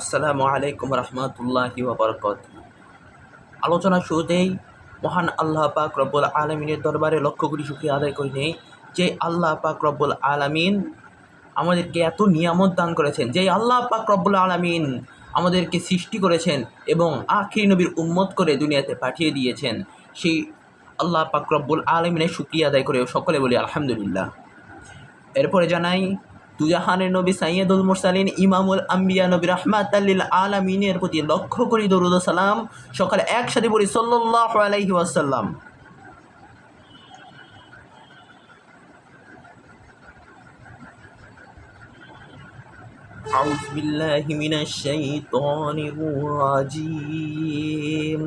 আসসালামু আলাইকুম রহমতুল্লাহি ওবরকত আলোচনা শুরুতেই মহান আল্লাহ পাক রব্বুল আলমিনের দরবারে লক্ষ্য করি শুক্রিয়া আদায় করে নেই যে আল্লাহ পাক রব্বুল আলমিন আমাদেরকে এত নিয়ামত দান করেছেন, যে আল্লাহ পাক রব্বুল আলমিন আমাদেরকে সৃষ্টি করেছেন এবং আখির নবীর উম্মত করে দুনিয়াতে পাঠিয়ে দিয়েছেন। সেই আল্লাহ পাক রব্বুল আলমিনের শুক্রিয়া আদায় করে সকলে বলি আলহামদুলিল্লাহ। এরপরে জানাই দুজাহানের নবী সাইয়দুল মুরসালিন ইমামুল আম্বিয়া নবী রহমাতাল্লিল আলামিনের প্রতি লক্ষ্য করি দরুদ ও সালাম সকালে একসাথে বলি সাল্লাল্লাহু আলাইহি ওয়াসাল্লাম أعوذ بالله من الشيطان الرجيم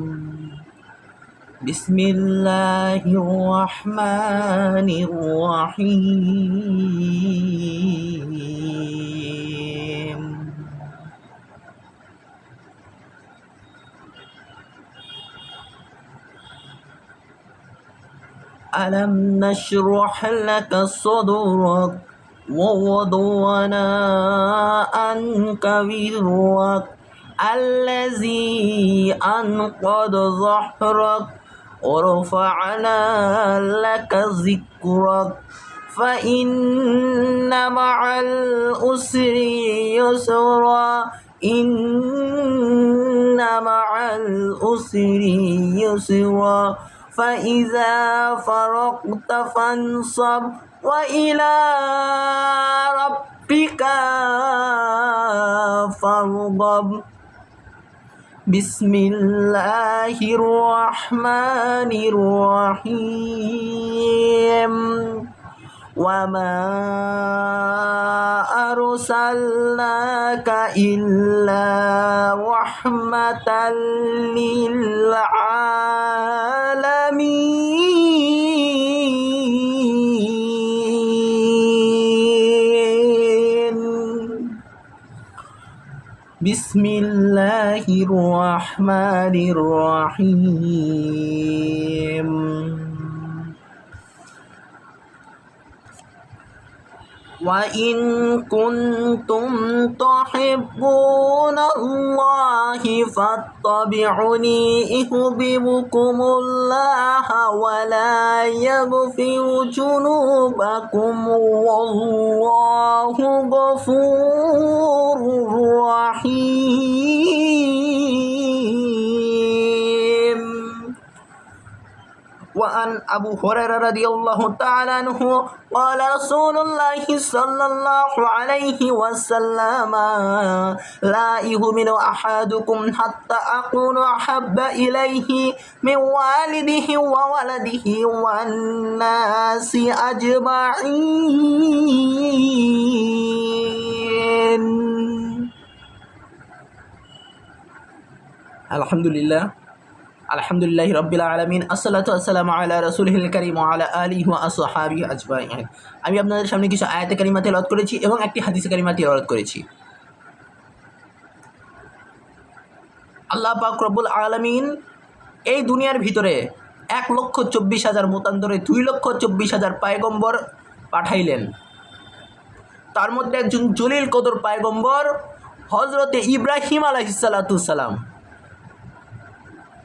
بسم الله الرحمن الرحيم ألم نشرح لك صدرك ووضعنا عنك وزرك الذي أنقض ظهرك ورفعنا لك ذكرك فإن مع الأسر يسرا إن مع الأسر يسرا فإذا فرغت فانصب وإلى ربك فارغب. بسم الله الرحمن الرحيم. وما أرسلناك إلا رحمة للعالمين. بسم الله الرحمن الرحيم وإن كنتم تحبون الله فاتبعوني يحببكم الله ولا يغفر ذنوبكم والله غفور رحيم وعن أبو هريرة رضي الله تعالى عنه قال رسول الله صلى الله عليه وسلم لا يؤمن أحدكم حتى أكون أحب إليه من والده وولده والناس أجمعين. আলহামদুলিল্লাহ। আলহামদুলিল্লাহ রবিল্লা আলমিন। আসসালাত আসসালাম আল্লাহ রসুল হিল করিম আল্লাহ আলী হুয়া আসহাবি আজবাই আমি আপনাদের সামনে কিছু আয়াতে কারিমাতে তেলত করেছি এবং একটি হাদিস কারিমাতে তেলত করেছি। আল্লাহ পাক রব্বুল আলমিন এই দুনিয়ার ভিতরে এক লক্ষ চব্বিশ হাজার মতান্তরে দুই লক্ষ চব্বিশ হাজার পায়গম্বর পাঠাইলেন। তার মধ্যে একজন জলিল কদর পায়গম্বর হজরতে ইব্রাহিম আলহিসাল্লাতুসাল্লাম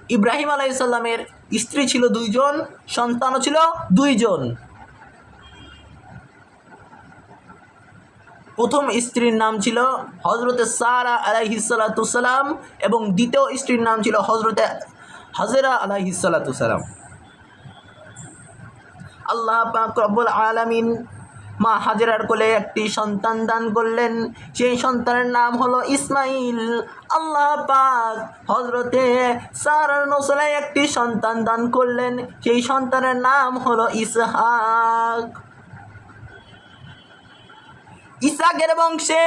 ইব্রাহিম আলাইসাল্লামের স্ত্রী ছিল দুইজন, সন্তানও ছিল দুইজন। প্রথম স্ত্রীর নাম ছিল হজরতে সারা আলাইহিসাল্লাতুসাল্লাম এবং দ্বিতীয় স্ত্রীর নাম ছিল হজরতে হাজেরা আলাইহিসাল্লাতুসাল্লাম আল্লাহ পাক রব্বুল আলামিন মা হাজেরার কোলে একটি সন্তান দান করলেন। সেই সন্তানের নাম হলো ইসমাইল। আল্লাহ পাক হজরতে সারার নসলায় একটি সন্তান দান করলেন। সেই সন্তানের নাম হলো ইসহাক। ইসাকের বংশে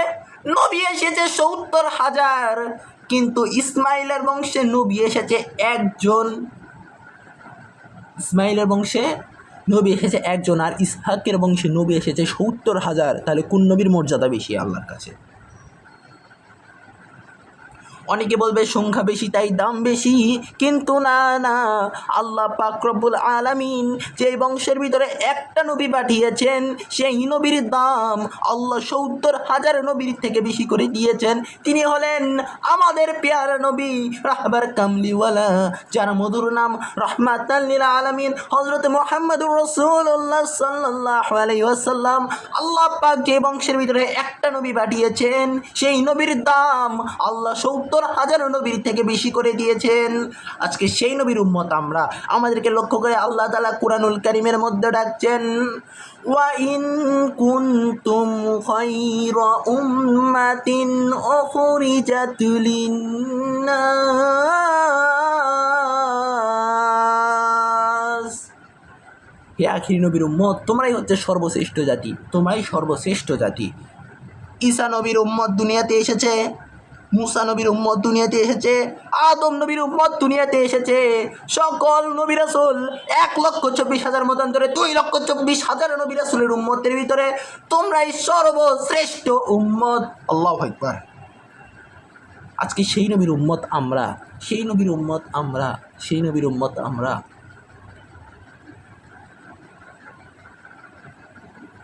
নবী এসেছে সত্তর হাজার, কিন্তু ইসমাইলের বংশে নবী এসেছে একজন। ইসমাইলের বংশে নবী এসেছে একজন আর ইসহাকের বংশে নবী এসেছে সত্তর হাজার, তাহলে কোন নবীর মর্যাদা বেশি আল্লাহর কাছে? অনেকে বলবে সংখ্যা বেশি, তাই দাম বেশি। কিন্তু না না, আল্লাহ পাক রব্বুল আলামিন যে বংশের ভিতরে একটা নবী পাঠিয়েছেন, সেই নবীর দাম আল্লাহ সত্তর হাজার নবীর থেকে বেশি করে দিয়েছেন। তিনি হলেন আমাদের পেয়ারা নবী, রাহবার কামলিওয়ালা, যার মধুর নাম রহমাতাল্লিল আলামিন হজরত মোহাম্মদুর রসুল্লাহ সাল্লাহ আলাইসাল্লাম আল্লাহ পাক যে বংশের ভিতরে একটা নবী পাঠিয়েছেন, সেই নবীর দাম আল্লাহ সত্তর হাজার নবীর থেকে বেশি করে দিয়েছেন আজকে সেই নবীর উম্মত আমরা আমাদেরকে লক্ষ্য করে আল্লাহ তালা কুরআনুল করিমের মধ্যে ডাকছেন وإن كنتم خير أمة أخرجت للناس হে আখিরি নবীর উম্মত তোমরাই হচ্ছে সর্বশ্রেষ্ঠ জাতি তোমরাই সর্বশ্রেষ্ঠ জাতি ঈসা নবীর উম্মত দুনিয়াতে এসেছে মুসা নবীর উম্মত দুনিয়াতে এসেছে, আদম নবীর উম্মত দুনিয়াতে এসেছে। সকল নবী রাসূল এক লক্ষ চব্বিশ হাজার মতন ধরে দুই লক্ষ চব্বিশ হাজার নবী রাসূলের উম্মতের ভিতরে। তোমরাই সর্বশ্রেষ্ঠ উম্মত। আল্লাহ একবার আজকে সেই নবীর উম্মত আমরা, সেই নবীর উম্মত আমরা, সেই নবীর উম্মত আমরা।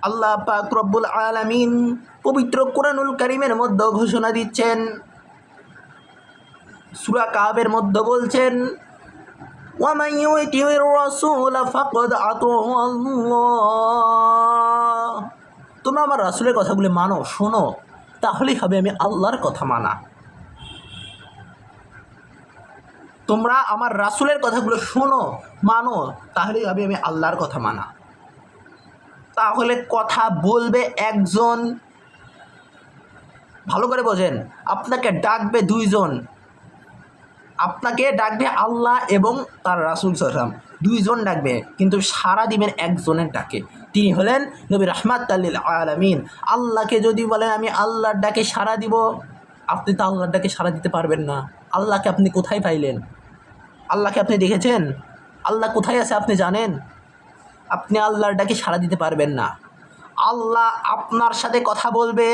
আল্লাহ পাক রব্বুল আলামিন পবিত্র কোরআনুল কারিমের মধ্যে ঘোষণা দিচ্ছেন সূরা কাবের মধ্যে বলছেন ومن يطع الرسول فقد اطاع الله তোমরা আমার রাসূলের কথাগুলো মানো শোনো তাহলেই হবে আমি আল্লাহর কথা মানা তোমরা আমার রাসূলের কথাগুলো শোনো মানো তাহলেই হবে আমি আল্লাহর কথা মানা তাহলে কথা বলবে একজন ভালো করে বোঝেন আপনাকে ডাকবে দুইজন আপনাকে ডাকবে আল্লাহ এবং তার রাসুল সালাম দুইজন ডাকবে, কিন্তু সারা দিবেন একজনের ডাকে। তিনি হলেন নবী রহমাত তাল্লিল আলমিন। আল্লাহকে যদি বলেন, আমি আল্লাহর ডাকে সাড়া দিব, আপনি তো আল্লাহর ডাকে সাড়া দিতে পারবেন না। আল্লাহকে আপনি কোথায় পাইলেন? আল্লাহকে আপনি দেখেছেন? আল্লাহ কোথায় আছে আপনি জানেন? আপনি আল্লাহর ডাকে সাড়া দিতে পারবেন না। আল্লাহ আপনার সাথে কথা বলবে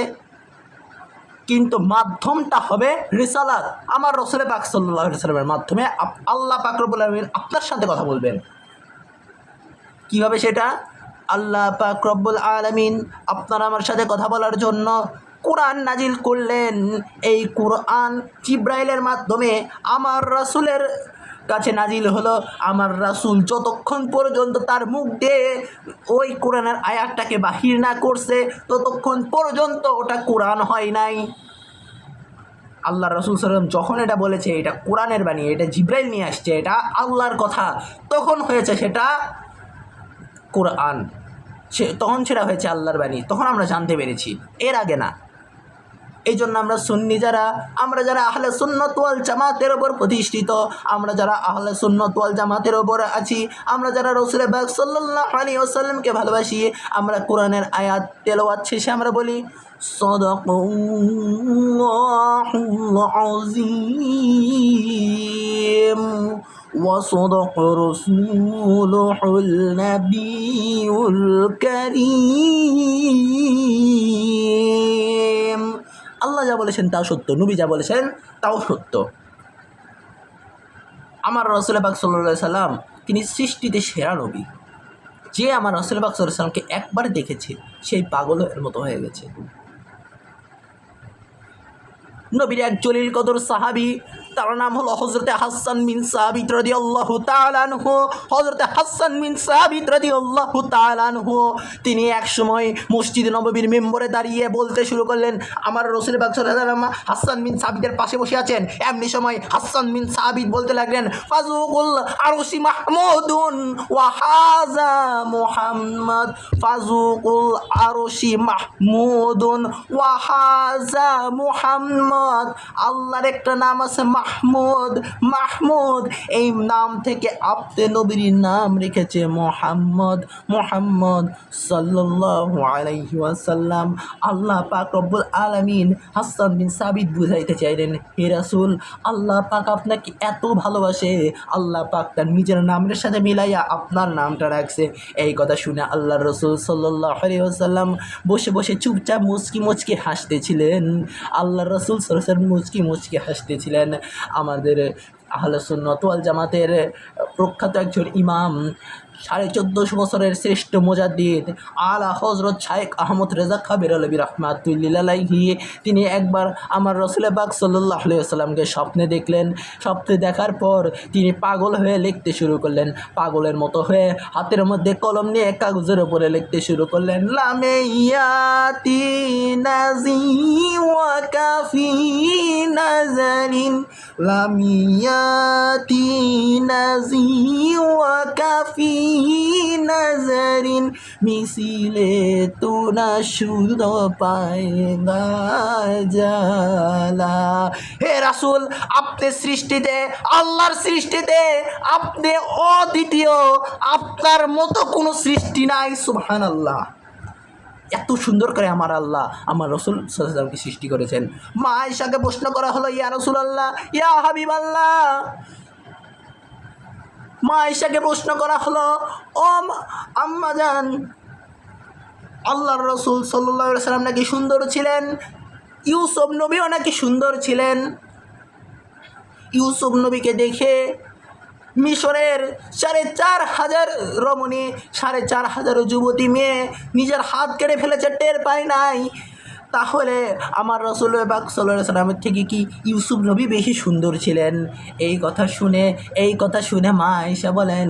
কিন্তু মাধ্যমটা হবে রিসালাত। আমার রসুলের পাক সাল্লামের মাধ্যমে আল্লাহ পাকরবুল আলমিন আপনার সাথে কথা বলবেন। কীভাবে সেটা? আল্লাহ পাক রব্বুল আলামিন আপনার আমার সাথে কথা বলার জন্য কোরআন নাজিল করলেন। এই কোরআন জিব্রাইলের মাধ্যমে আমার রাসূলের কাছে নাজিল হলো আমার রাসূল যতক্ষণ পর্যন্ত তার মুখ দিয়ে ওই কোরআনের আয়াতটাকে বাহির না করছে, ততক্ষণ পর্যন্ত ওটা কোরআন হয় নাই। আল্লাহ রসুল সাল্লাম যখন এটা বলেছে, এটা কোরআনের বাণী, এটা জিব্রাইল নিয়ে আসছে, এটা আল্লাহর কথা, তখন হয়েছে সেটা কোরআন। সে তখন সেটা হয়েছে আল্লাহর বাণী, তখন আমরা জানতে পেরেছি। এর আগে না এই জন্য আমরা সুন্নি যারা আমরা যারা আহলে সুন্নত ওয়াল জামাতের ওপর প্রতিষ্ঠিত আমরা যারা আহলে সুন্নত ওয়াল জামাতের ওপর আছি আমরা যারা রসুলের বাগ সাল্লাহ আলী ওসাল্লামকে ভালোবাসি আমরা কোরআনের আয়াত তেলাওয়াত শেষে আমরা বলি সদকুল্লাহুল আযীম وصدق رسوله النبي الكريم আল্লাহ যা বলেছেন তাও সত্য, নবী যা বলেছেন তাও সত্য। আমার রসুল বাক সাল্লা সাল্লাম, তিনি সৃষ্টিতে সেরা নবী। যে আমার রসুল বাক সাল্লাহ সাল্লামকে একবার দেখেছে, সেই পাগলের মতো হয়ে গেছে। নবীর এক জলিল কদর সাহাবি তার নাম হলো হজরতে হাসান মিন সাহাবিদ রদি আল্লাহ তালানহু হজরতে হাসান মিন সাহাবিদ রদি আল্লাহ তালানহু তিনি এক সময় মসজিদ নববীর মেম্বরে দাঁড়িয়ে বলতে শুরু করলেন, আমার রসুল বাকসালাম হাসান মিন সাহাবিদের পাশে বসে আছেন। এমনি সময় হাসান মিন সাহাবিদ বলতে লাগলেন ফাজুকুল আরশি মাহমুদুন ওয়াহাজা মুহাম্মদ ফাজুকুল আরশি মাহমুদুন ওয়াহাজা মোহাম্মদ। আল্লাহর একটা নাম আছে মাহমুদ মাহমুদ। এই নাম থেকে আপনি নবীর নাম রেখেছে মোহাম্মদ মোহাম্মদ ওয়াসাল্লাম। আল্লাহ পাক রব্বুল আলামিন হাসান বিন সাবিত বুঝাইতে চাইলেন, হে রাসূল, আল্লাহ পাক আপনাকে এত ভালোবাসে। আল্লাহ পাক তার নিজের নামের সাথে মিলাইয়া আপনার নামটা রাখছে। এই কথা শুনে আল্লাহ রসুল সাল্লাহ আলিয়াল্লাম বসে বসে চুপচাপ মুচকি মুচকি হাসতেছিলেন। আল্লাহ রসুল সরসর মুচকি মুচকি হাসতেছিলেন। আমাদের আহলে ওয়াল জামাতের প্রখ্যাত একজন ইমাম, সাড়ে চোদ্দোশো বছরের শ্রেষ্ঠ মোজাদ্দিদ আলা হজরত শায়েক আহমদ রেজা খাবির আলবী রহমাতুল্লিলাহি তিনি একবার আমার রসুল বাগ সাল্লাহ আলিয়াল্লামকে স্বপ্নে দেখলেন। স্বপ্নে দেখার পর তিনি পাগল হয়ে লিখতে শুরু করলেন। পাগলের মতো হয়ে হাতের মধ্যে কলম নিয়ে কাগজের উপরে লিখতে শুরু করলেন। লামে ইয়াতি নাজি ওয়া কাফি নাজারিন মিছিলে তো না সুদ পায়গা জালা হে রাসূল, আপনি সৃষ্টিতে, আল্লাহর সৃষ্টিতে, আপনি অদ্বিতীয়, আপনার মতো কোনো সৃষ্টি নাই, সুবহানাল্লাহ। এত সুন্দর করে আমার আল্লাহ, আমার রসুল সাল্লামকে সৃষ্টি করেছেন। মা আয়সাকে প্রশ্ন করা হলো, ইয়া রসুল আল্লাহ ইয়া হাবিব আল্লাহ মা আয়সাকে প্রশ্ন করা হলো, ও আম্মা যান আল্লাহর রসুল সাল্লাহ সাল্লাম নাকি সুন্দর ছিলেন? ইউসুফ নবীও নাকি সুন্দর ছিলেন? ইউসুফ নবীকে দেখে মিশরের সাড়ে চার হাজার রমণী, সাড়ে চার হাজার যুবতী মেয়ে নিজের হাত কেড়ে ফেলেছে, টের পায় নাই। তাহলে আমার রসুল বাক সাল্লামের থেকে কি ইউসুফ নবী বেশি সুন্দর ছিলেন? এই কথা শুনে, এই কথা শুনে মা এসে বলেন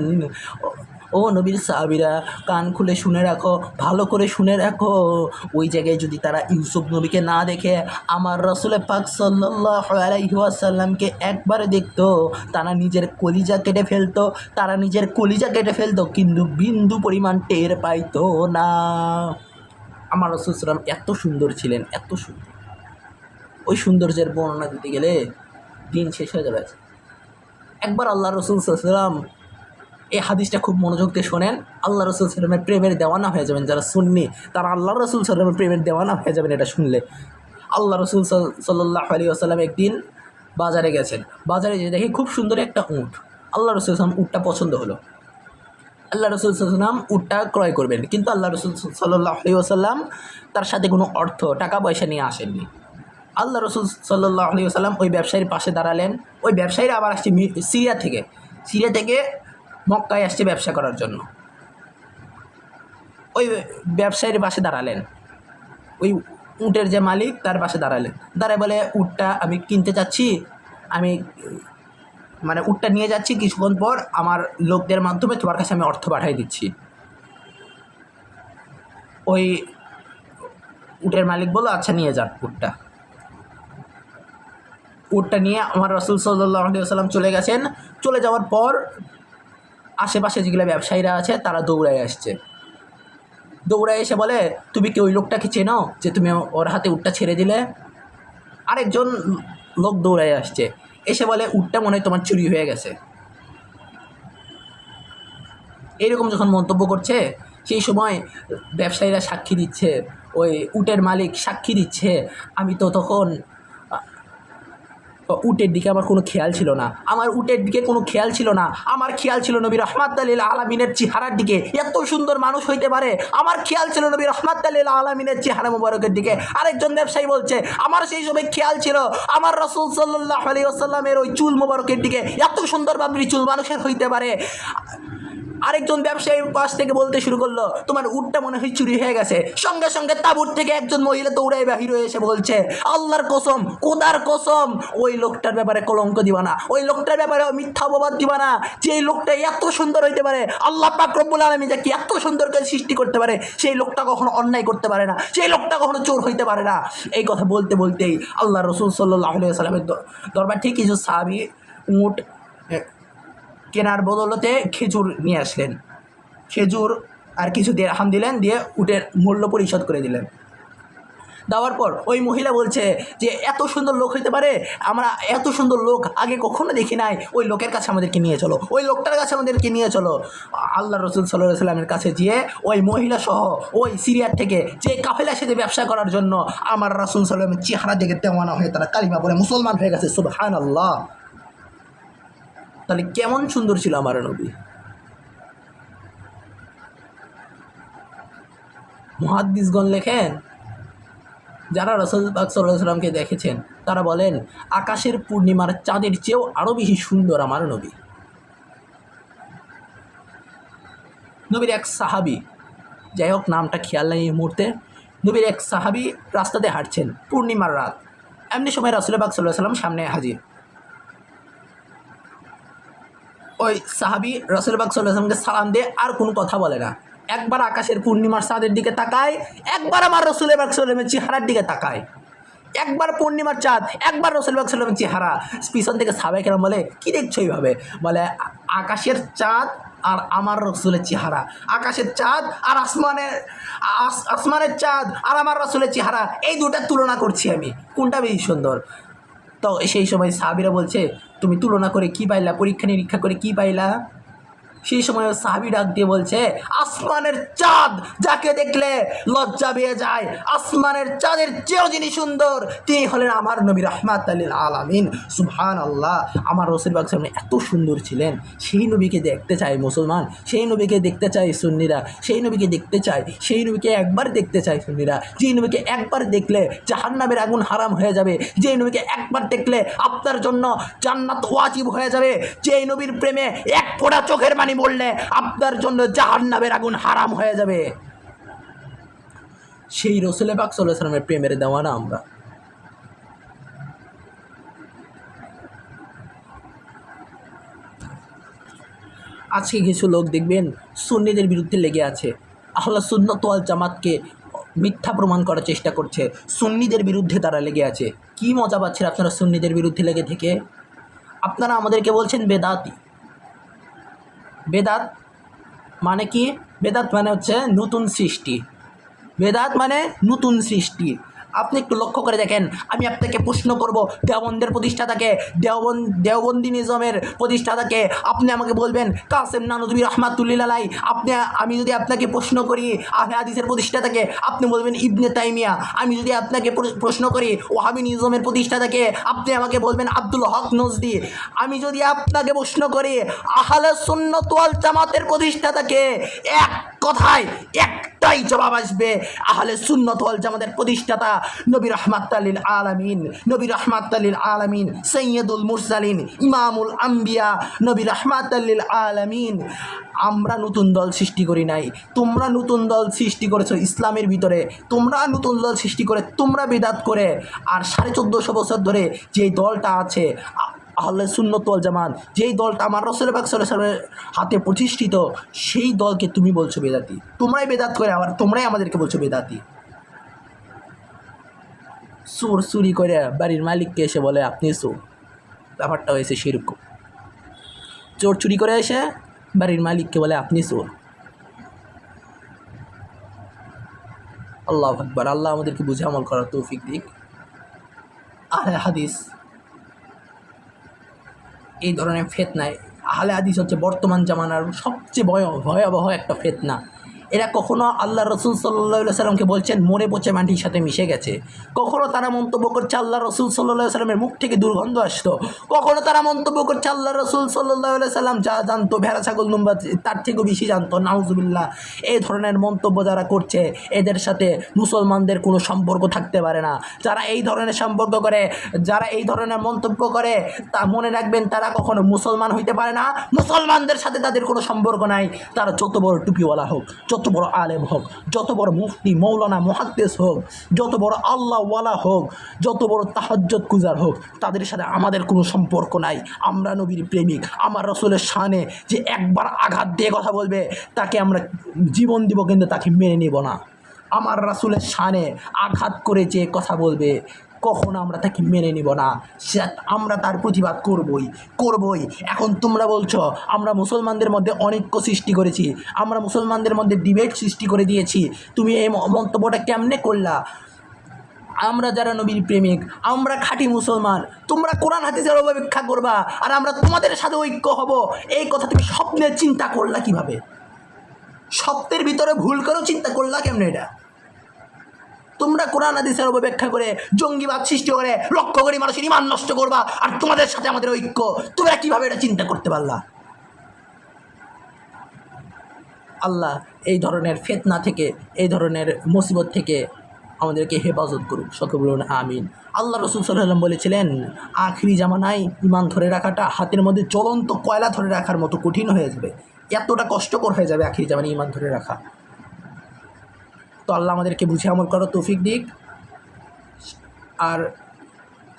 "ও- নবীর সাহাবিরা, কান খুলে শুনে রাখো, ভালো করে শুনে রাখো। ওই জায়গায় যদি তারা ইউসুফ নবীকে না দেখে, আমার রসুলের পাক সাল্লাহ একবারে দেখতো, তারা নিজের কলিজা কেটে ফেলতো, তারা নিজের কলিজা কেটে ফেলতো, কিন্তু বিন্দু পরিমাণ টের পাইতো না। আমার রসুল সাল্লাম এত সুন্দর ছিলেন, এত সুন্দর। ওই সৌন্দর্যের বর্ণনা দিতে গেলে দিন শেষ হয়ে যাবে। একবার আল্লাহ রসুল সাল্লাম এই হাদিসটা খুব মনোযোগ দিয়ে শোনেন। আল্লাহ রসুল সাল্লামের প্রেমের দেওয়ানা হয়ে যাবেন যারা শুননি তারা আল্লাহ রসুল সাল্লামের প্রেমের দেওয়ানা হয়ে যাবেন এটা শুনলে। আল্লাহ রসুল সাল্লাহ আলী আসাল্লাম একদিন বাজারে গেছেন। বাজারে যে দেখি খুব সুন্দর একটা উঁট। আল্লাহ রসুল সাল্লাম উটটা পছন্দ হলো। আল্লাহ রসুল সাল্লাম উটটা ক্রয় করবেন। কিন্তু আল্লাহ রসুল সাল্লাহ আলী আসাল্লাম তার সাথে কোনো অর্থ, টাকা পয়সা নিয়ে আসেননি। আল্লাহ রসুল সাল্লাহ আলী আসাল্লাম ওই ব্যবসায়ীর পাশে দাঁড়ালেন। ওই ব্যবসায়ীরা আবার আসছে সিরিয়া থেকে। সিরিয়া থেকে মক্কায় আসছে ব্যবসা করার জন্য। ওই ব্যবসায়ীর পাশে দাঁড়ালেন। ওই উটের যে মালিক, তার পাশে দাঁড়ালেন। দাঁড়ায় বলে, উটটা আমি কিনতে চাচ্ছি। আমি মানে উটটা নিয়ে যাচ্ছি কিছুক্ষণ পর। আমার লোকদের মাধ্যমে তোমার কাছে আমি অর্থ পাঠিয়ে দিচ্ছি। ওই উটের মালিক বলল আচ্ছা নিয়ে যান উটটা। উটটা নিয়ে আমার রসুল সাল্লাহ সাল্লাম চলে গেছেন। চলে যাওয়ার পর আশেপাশে যেগুলো ব্যবসায়ীরা আছে, তারা দৌড়ায় আসছে। দৌড়ায় এসে বলে, তুমি কি ওই লোকটাকে চেনো যে তুমি ওর হাতে উটটা ছেড়ে দিলে? আরেকজন লোক দৌড়ায় আসছে। এসে বলে, উটটা মনে হয় তোমার চুরি হয়ে গেছে। এরকম যখন মন্তব্য করছে, সেই সময় ব্যবসায়ীরা সাক্ষী দিচ্ছে, ওই উটের মালিক সাক্ষী দিচ্ছে, আমি তো তখন উটের দিকে আমার কোনো খেয়াল ছিল না। আমার উটের দিকে কোনো খেয়াল ছিল না। আমার খেয়াল ছিল নবী রহমাত আলীল আলমিনের চেহারার দিকে। এত সুন্দর মানুষ হইতে পারে। আমার খেয়াল ছিল নবী রহমাত আলীল আলমিনের চেহারা মুবারকের দিকে। আরেকজন ব্যবসায়ী বলছে, আমার সেই সময় খেয়াল ছিল আমার রসুল সাল্লাহ আলী আসাল্লামের ওই চুল মুবারকের দিকে। এত সুন্দর বাবরি চুল মানুষের হইতে পারে। আরেকজন ব্যবসায়ীর পাশ থেকে বলতে শুরু করল, তোমার উটটা মনে হয় চুরি হয়ে গেছে। সঙ্গে সঙ্গে তাবুর থেকে একজন মহিলা দৌড়াই বাহির এসে বলছে, আল্লাহর কসম কোদার কসম, ওই লোকটার ব্যাপারে কলঙ্ক দিবা না। ওই লোকটার ব্যাপারে মিথ্যা অপবাদ দিবা না। যে লোকটা এত সুন্দর হইতে পারে, আল্লাহ পাক রব্বুল আলমী যাকে এত সুন্দর করে সৃষ্টি করতে পারে, সেই লোকটা কখনো অন্যায় করতে পারে না। সেই লোকটা কখনো চোর হইতে পারে না। এই কথা বলতে বলতেই আল্লাহ রসুল সাল্লাহ সাল্লামের দরবার ঠিক কিছু সাহাবি উট কেনার বদলতে খেজুর নিয়ে আসলেন। খেজুর আর কিছু দেড়হাম দিলেন, দিয়ে উটের মূল্য পরিশোধ করে দিলেন। দেওয়ার পর ওই মহিলা বলছে যে, এত সুন্দর লোক হইতে পারে, আমরা এত সুন্দর লোক আগে কখনো দেখি নাই, ওই লোকের কাছে আমাদেরকে নিয়ে চলো, ওই লোকটার কাছে আমাদেরকে নিয়ে চলো। আল্লাহ রসুল সাল্লাহ সাল্লামের কাছে গিয়ে ওই মহিলা সহ ওই সিরিয়ার থেকে যে কাফেলার সাথে ব্যবসা করার জন্য আমার রাসুল সাল্লামের চেহারা দেখে তেমন হয়ে তারা কালিমা বলে মুসলমান হয়ে গেছে সুবহান আল্লাহ তাহলে কেমন সুন্দর ছিল আমার নবী? মহাদ্দিসগণ লেখেন, যারা রসুল সাল্লামকে দেখেছেন, তারা বলেন, আকাশের পূর্ণিমার চাঁদের চেয়েও আরও বেশি সুন্দর আমার নবী। নবীর এক সাহাবি, যাই হোক নামটা খেয়াল নেই এই মুহূর্তে, নবীর এক সাহাবি রাস্তাতে হাঁটছেন, পূর্ণিমার রাত। এমনি সময় রাসুল পাক সাল্লাহ সাল্লাম সামনে হাজির। ওই সাহাবি রসুল পাক সাল্লাহ সাল্লামকে সালাম দিয়ে আর কোনো কথা বলে না। একবার আকাশের পূর্ণিমার চাঁদের দিকে তাকায়, একবার আমার রসুল পাক সাল্লামের চেহারার দিকে তাকায়। একবার পূর্ণিমার চাঁদ, একবার রসুল পাক সাল্লামের চেহারা। পিছন থেকে সাবে কেন বলে, কী দেখছ এইভাবে? বলে, আকাশের চাঁদ আর আমার রসুলের চেহারা। আকাশের চাঁদ আর আসমানের, আস- আসমানের চাঁদ আর আমার রসুলের চেহারা। এই দুটার তুলনা করছি আমি। কোনটা বেশি সুন্দর? তো সেই সময় সাহাবিরা বলছে, তুমি তুলনা করে কি পাইলা? পরীক্ষা নিরীক্ষা করে কি পাইলা? সেই সময় সাহাবি ডাক দিয়ে বলছে, আসমানের চাঁদ যাকে দেখলে লজ্জা পেয়ে যায়, আসমানের চাঁদের চেয়েও যিনি সুন্দর, তিনি হলেন আমার নবী রহমাত আলীল আলামিন সুবহান আল্লাহ আমার রসুলবাগ সামনে এত সুন্দর ছিলেন। সেই নবীকে দেখতে চায় মুসলমান, সেই নবীকে দেখতে চায় সুন্নিরা, সেই নবীকে দেখতে চায়, সেই নবীকে একবার দেখতে চায় সুন্নিরা। যেই নবীকে একবার দেখলে জাহান্নামের আগুন হারাম হয়ে যাবে, যেই নবীকে একবার দেখলে আপনার জন্য জান্নাত ওয়াজিব হয়ে যাবে, যেই নবীর প্রেমে এক ফোঁটা চোখের পানি বললে আপনার জন্য জাহার নামের আগুন হারাম হয়ে যাবে। সেই রসুলে পাক সাল্লাহ সাল্লামের প্রেমের দেওয়ানা আমরা। আজকে কিছু লোক দেখবেন সুন্নিদের বিরুদ্ধে লেগে আছে। আহলা সুন্নত ওয়াল জামাতকে মিথ্যা প্রমাণ করার চেষ্টা করছে। সুন্নিদের বিরুদ্ধে তারা লেগে আছে। কি মজা পাচ্ছেন আপনারা সুন্নিদের বিরুদ্ধে লেগে থেকে? আপনারা আমাদেরকে বলছেন বেদাতি। বেদাত মানে কি? বেদাত মানে হচ্ছে নতুন সৃষ্টি। বেদাত মানে নতুন সৃষ্টি। আপনি একটু লক্ষ্য করে দেখেন, আমি আপনাকে প্রশ্ন করব, দেওবন্দের প্রতিষ্ঠাতাকে, দেওবন, দেওবন্দি নিজমের প্রতিষ্ঠাতাকে, আপনি আমাকে বলবেন, কাসেম নানুদ্দিন রহমাতুল্লিল আলাই আপনি, আমি যদি আপনাকে প্রশ্ন করি আহলে হাদিসের প্রতিষ্ঠাতাকে, আপনি বলবেন ইবনে তাইমিয়া, আমি যদি আপনাকে প্রশ্ন করি ওহাবি নিজমের প্রতিষ্ঠাতাকে, আপনি আমাকে বলবেন আব্দুল হক নজদি, আমি যদি আপনাকে প্রশ্ন করি আহলে সুন্নত ওয়াল জামাতের প্রতিষ্ঠাতাকে, এক কথায় একটাই জবাব আসবে, আহলে সুন্নত ওয়াল জামাতের প্রতিষ্ঠাতা নবী রহমাত আলীল আলামিন, নবী রহমাত আলীল আলামিন সৈয়দুল মুরসালিন, ইমামুল আম্বিয়া, নবী রহমাত আলীল আলামিন। আমরা নতুন দল সৃষ্টি করি নাই, তোমরা নতুন দল সৃষ্টি করেছ ইসলামের ভিতরে, তোমরা নতুন দল সৃষ্টি করে, তোমরা বেদাত করে, আর সাড়ে চোদ্দোশো বছর ধরে যে দলটা আছে আহলে সুন্নত ওয়াল জামাত, যেই দলটা আমার রসুল পাক সাল্লাল্লাহু আলাইহি হাতে প্রতিষ্ঠিত, সেই দলকে তুমি বলছো বেদাতি। তোমরাই বেদাত করে আবার তোমরাই আমাদেরকে বলছো বেদাতি। চোর চুরি করে বাড়ির মালিককে এসে বলে, আপনি চোর। ব্যাপারটা হয়েছে সেরকম। চোর চুরি করে এসে বাড়ির মালিককে বলে, আপনি চোর। আল্লাহ আকবার। আল্লাহ আমাদেরকে বুঝে আমল করার তৌফিক দিক। আহলে হাদিস এই ধরনের ফেতনায়। আহলে হাদিস হচ্ছে বর্তমান জামানার সবচেয়ে ভয় ভয়াবহ একটা ফেতনা। এরা কখনো আল্লাহ রসুল সাল্লাহ সাল্লামকে বলছেন, মরে পচে মাটির সাথে মিশে গেছে। কখনো তারা মন্তব্য করছে আল্লাহ রসুল সাল্লাহ সাল্লামের মুখ থেকে দুর্গন্ধ আসতো। কখনো তারা মন্তব্য করছে আল্লাহ রসুল সাল্লাহ সাল্লাম যা জানতো, ভেড়া, ছাগল দুম্বা তার থেকেও বেশি জানতো। নাউজুবিল্লাহ, এই ধরনের মন্তব্য যারা করছে, এদের সাথে মুসলমানদের কোনো সম্পর্ক থাকতে পারে না। যারা এই ধরনের সম্পর্ক করে, যারা এই ধরনের মন্তব্য করে, তা মনে রাখবেন, তারা কখনো মুসলমান হইতে পারে না। মুসলমানদের সাথে তাদের কোনো সম্পর্ক নাই। তারা যত বড় টুপিওয়ালা হোক যত বড় আলেম হোক, যত বড় মুফতি, মৌলানা মহাদ্দেশ হোক, যত বড় আল্লাহওয়ালা হোক, যত বড় তাহাজ্জত কুজার হোক, তাদের সাথে আমাদের কোনো সম্পর্ক নাই। আমরা নবীর প্রেমিক। আমার রসুলের শানে যে একবার আঘাত দিয়ে কথা বলবে, তাকে আমরা জীবন দিব, কিন্তু তাকে মেনে নেব না। আমার রাসুলের শানে আঘাত করে যে কথা বলবে কখনো আমরা তাকে মেনে নিব না। আমরা তার প্রতিবাদ করবই করবই। এখন তোমরা বলছো, আমরা মুসলমানদের মধ্যে অনৈক্য সৃষ্টি করেছি, আমরা মুসলমানদের মধ্যে ডিবেট সৃষ্টি করে দিয়েছি। তুমি এই মন্তব্যটা কেমনে করলা? আমরা যারা নবীর প্রেমিক, আমরা খাঁটি মুসলমান, তোমরা কোরআন হাদিসের অপেক্ষা করবা, আর আমরা তোমাদের সাথে ঐক্য হব। এই কথা তুমি স্বপ্নের চিন্তা করলা কীভাবে? স্বপ্নের ভিতরে ভুল করেও চিন্তা করলা কেমনে এটা? তোমরা কোরআন, হাদিসের অপেক্ষা করে জঙ্গিবাদ সৃষ্টি করে লক্ষ্য করে মানুষের ইমান নষ্ট করবা আর তোমাদের সাথে আমাদের ঐক্য, তোমরা কীভাবে এটা চিন্তা করতে পারলা? আল্লাহ এই ধরনের ফেতনা থেকে, এই ধরনের মুসিবত থেকে আমাদেরকে হেফাজত করুক, সকল বলুন আমিন। আল্লাহ রসুল সাল্লাম বলেছিলেন, আখরি জামানায় ইমান ধরে রাখাটা হাতের মধ্যে জ্বলন্ত কয়লা ধরে রাখার মতো কঠিন হয়ে যাবে। এতটা কষ্টকর হয়ে যাবে আখরি জামানায় ইমান ধরে রাখা। তো আল্লাহ আমাদেরকে বুঝে আমল করার তৌফিক দিক। আর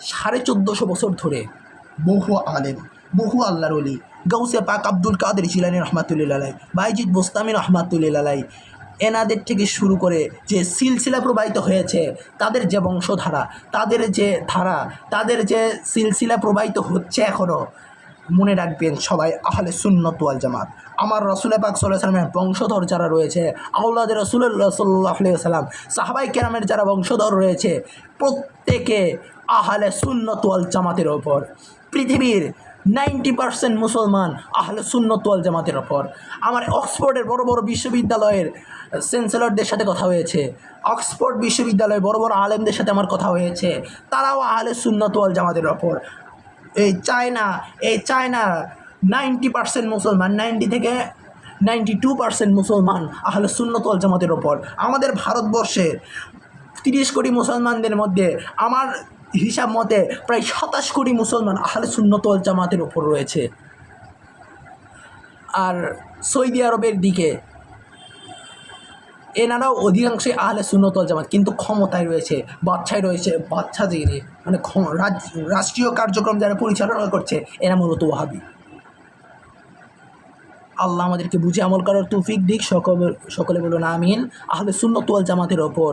সাড়ে চোদ্দোশো বছর ধরে বহু আলেম, বহু আল্লাহর অলি গৌসে পাক আব্দুল কাদের জিলানি রহমাতুল্লিল আলাই, বাইজিদ বোস্তামি রহমাতুল্লিল আলাই, এনাদের থেকে শুরু করে যে সিলসিলা প্রবাহিত হয়েছে, তাদের যে বংশধারা, তাদের যে ধারা, তাদের যে সিলসিলা প্রবাহিত হচ্ছে এখনও মনে রাখবেন সবাই, আহলে সুন্নত ওয়াল জামাত। আমার রসুলের পাক সাল্লাহ সাল্লামের বংশধর যারা রয়েছে আউলাদের রসুল্লাহ সাল্লাহ সাল্লাম সাহাবাই কেরামের যারা বংশধর রয়েছে, প্রত্যেকে আহলে সুন্নত ওয়াল জামাতের ওপর, পৃথিবীর নাইনটি পার্সেন্ট মুসলমান আহলে সুন্নত ওয়াল জামাতের ওপর। আমার অক্সফোর্ডের বড় বড় বিশ্ববিদ্যালয়ের চ্যান্সেলরদের সাথে কথা হয়েছে। অক্সফোর্ড বিশ্ববিদ্যালয়ের বড় বড় আলেমদের সাথে আমার কথা হয়েছে। তারাও আহলে সুন্নত ওয়াল জামাতের ওপর। এই চায়না এই চায়না নাইনটি পার্সেন্ট মুসলমান নাইনটি থেকে নাইনটি টু পার্সেন্ট মুসলমান আহলে সুন্নতল জামাতের ওপর। আমাদের ভারতবর্ষে তিরিশ কোটি মুসলমানদের মধ্যে আমার হিসাব মতে প্রায় সাতাশ কোটি মুসলমান আহলে সুন্নতল জামাতের ওপর রয়েছে। আর সৌদি আরবের দিকে এনারাও অধিকাংশই আহলে সুন্নতল জামাত, কিন্তু ক্ষমতায় রয়েছে বাচ্চায় রয়েছে বাচ্চা যে মানে রাষ্ট্রীয় কার্যক্রম যারা পরিচালনা করছে, এরা মূলত ওহাবি আল্লাহ আমাদেরকে বুঝে আমল করার তৌফিক দিক, সকলে সকলে বলুন আমিন। আহলে সুন্নতওয়াল জামাতের ওপর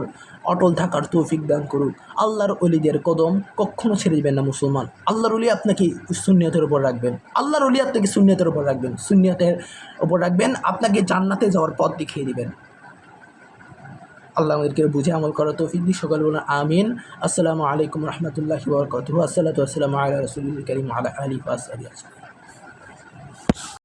অটল থাকার তৌফিক দান করুন আল্লাহর অলিদের কদম কখনো ছেড়ে দেবেন না মুসলমান। আল্লাহর অলি আপনাকে সুন্নিয়তের ওপর রাখবেন। আল্লাহর অলি আপনাকে সুন্নিয়তের ওপর রাখবেন। সুন্নিয়তের ওপর রাখবেন, আপনাকে জান্নাতে যাওয়ার পথ দেখিয়ে দিবেন। আল্লাহ আমাদেরকে বুঝে আমল করা তৌফিক দিক। সকল বলুন আমিন। আসসালামু আলাইকুম রহমতুল্লাহ বরকাতুহু। আসসালাতু আসসালামু আলা রাসূলিল কারীম আলা আসহাবিহি আজমাইন।